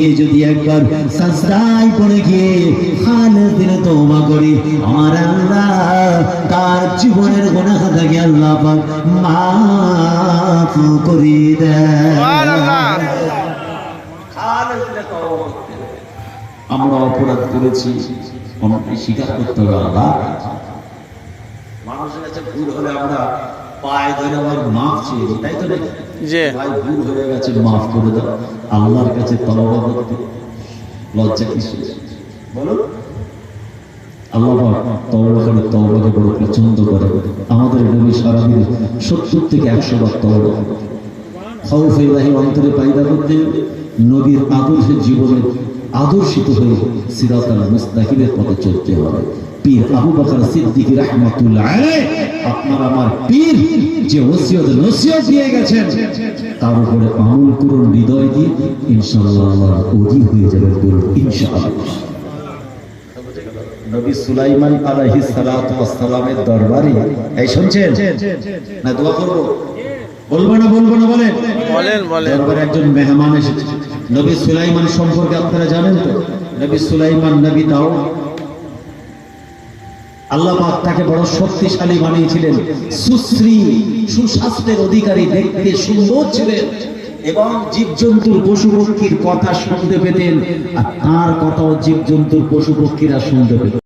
লুকিয়ে যদি একবার সাজদায় পড়ে গিয়ে খালেদ দিলে তওবা করি। আমার আল্লাহ তার জীবনের গুনাহ খাতাকে আল্লাহ পাক মাফ করে দেয় আমরা অপরাধ করেছি আমাকে স্বীকার করতে হবে আল্লাহ। মানুষের কাছে ভুল হলে আমরা পায়ে ধরে আমার মাফ চেয়ে তাই তো নাকি? জি। ভাই ভুল হয়ে গেছে মাফ করে দাও। আল্লাহর কাছে তওবা করতে লজ্জা কিছু বলো। আল্লাহ তওবা করে তওবাকে বড় পছন্দ করে। আমাদের নবী সারাদিনে সত্তর থেকে একশো বার তওবা করে। খৌফ ইলাহি অন্তরে পায়দা করতে নবীর আদর্শের জীবনে আদর্শিত হয়ে সিরাতাল মুস্তাকিমের পথে চলতে হবে। পীর আবু বকর সিদ্দিক রাহমাতুল্লাহ আলাইহ আপনার আমার পীর যে ওসিয়ত নসিহত দিয়ে গেছেন তার উপরে আমল করুন হৃদয় দিয়ে ইনশাআল্লাহ আল্লাহ ওজি হয়ে যাবে বলুন ইনশাআল্লাহ। নবী সুলাইমান আলাইহিস সালাতু ওয়াস সালামের দরবারে এই শুনছেন? না দোয়া করব? বলব না বলব না বলেন। বলেন বলেন। দরবারে একজন মেহমান এসেছে। নবী সুলাইমান সম্পর্কে আপনারা জানেন তো? নবী সুলাইমান নবী তাও আল্লাহ পাক তাকে বড় শক্তিশালী বানিয়েছিলেন। সুশ্রী, সুস্বাস্থ্যের অধিকারী দেখতে সুন্দর ছিলেন এবং জীবজন্তুর পশু পক্ষীর কথা শুনতে পেতেন আর তার কথাও জীবজন্তুর পশু পক্ষীরা শুনতে পেতেন